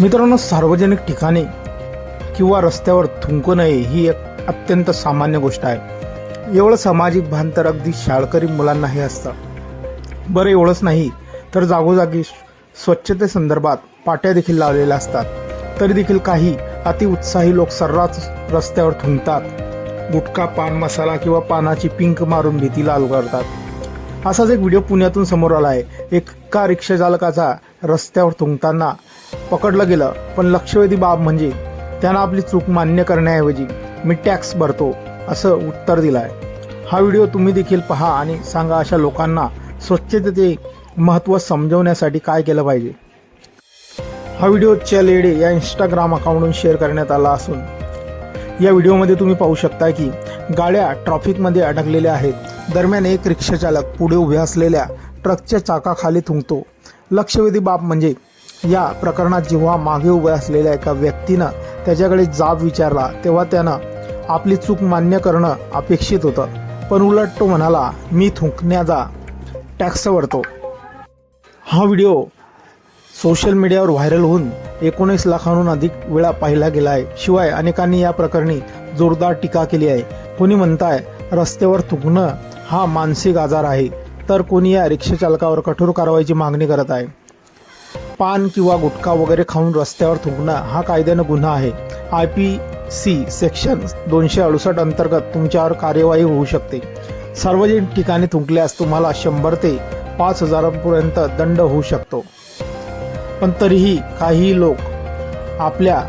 मित्रांनो सार्वजनिक ठिकाणी किंवा रस्त्यावर थुंकू नये ही एक अत्यंत सामान्य गोष्ट आहे. एवढं सामाजिक भान तर अगदी शाळकरी मुलांनाही असतं. बरं एवढंच नाही तर जागोजागी स्वच्छतेसंदर्भात पाट्या देखील लावलेल्या असतात. तरी देखील काही अतिउत्साही लोक सर्रास रस्त्यावर थुंकतात. गुटखा पान मसाला किंवा पानाची पिंक मारून भीतीला करतात. असाच एक व्हिडिओ पुण्यातून समोर आला आहे. एका रिक्षाचालकाचा रस्त्यावर थुंकताना पकडलं गेलं पण लक्षवेधी बाब म्हणजे त्यांना आपली चूक मान्य करण्याऐवजी मी टॅक्स भरतो असं उत्तर दिलं आहे हा व्हिडिओ तुम्ही देखील पहा आणि सांगा अशा लोकांना स्वच्छतेचे महत्त्व समजवण्यासाठी काय केलं पाहिजे. हा व्हिडिओ चलेडे या इंस्टाग्राम अकाउंटवरून शेअर करण्यात आला असून या व्हिडिओमध्ये तुम्ही पाहू शकता की गाड्या ट्रॉफिकमध्ये अडकलेल्या आहेत. दरम्यान एक रिक्षाचालक पुढे उभ्या असलेल्या ट्रकच्या चाकाखाली थुंकतो. लक्षवेधी बाब म्हणजे या प्रकरणात जेव्हा मागे उभ्या असलेल्या एका व्यक्तीनं त्याच्याकडे जाब विचारला तेव्हा त्यानं आपली चूक मान्य करणं अपेक्षित होतं. पण उलट तो म्हणाला मी थुंकण्याचा टॅक्स वरतो हा व्हिडिओ सोशल मीडियावर व्हायरल होऊन एकोणीस लाखांहून अधिक वेळा पाहिला गेला आहे. शिवाय अनेकांनी या प्रकरणी जोरदार टीका केली आहे. कोणी म्हणताय रस्त्यावर थुंकणं हा मानसिक आजार आहे. तर कोणी या रिक्षा चालकावर कठोर कारवाईची मागणी करत आहे. पान किंवा गुटखा वगैरे खाऊन रस्त्यावर थुंकणं हा कायद्यानं गुन्हा आहे. आय पी सी सेक्शन दोनशे अडुसष्ट अंतर्गत तुमच्यावर कार्यवाही होऊ शकते. सार्वजनिक ठिकाणी थुंकल्यास तुम्हाला शंभर ते पाच हजारांपर्यंत दंड होऊ शकतो. पण तरीही काही लोक आपल्या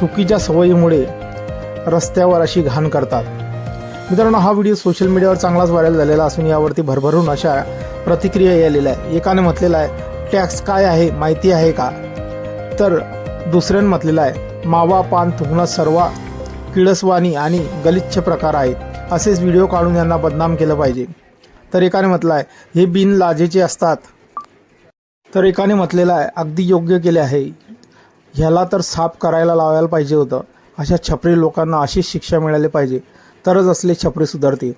चुकीच्या सवयीमुळे रस्त्यावर अशी घाण करतात. मित्रांनो हा व्हिडिओ सोशल मीडियावर चांगलाच व्हायरल झालेला असून यावरती भरभरून अशा प्रतिक्रिया आलेल्या आहे एकाने म्हटलेला आहे टॅक्स काय आहे माहिती आहे का? तर दुसऱ्यानं म्हटलेलं आहे मावा पान थुंकणं सर्व किडसवाणी आणि गलिच्छ प्रकार आहेत. असेच व्हिडिओ काढून यांना बदनाम केलं पाहिजे. तर एकाने म्हटलं आहे हे बिन लाजेचे असतात. तर एकाने म्हटलेलं आहे अगदी योग्य केले आहे. ह्याला तर साफ करायला लावायला पाहिजे होतं. अशा छपरी लोकांना अशीच शिक्षा मिळाली पाहिजे. तरच असले छपरी सुधारतील.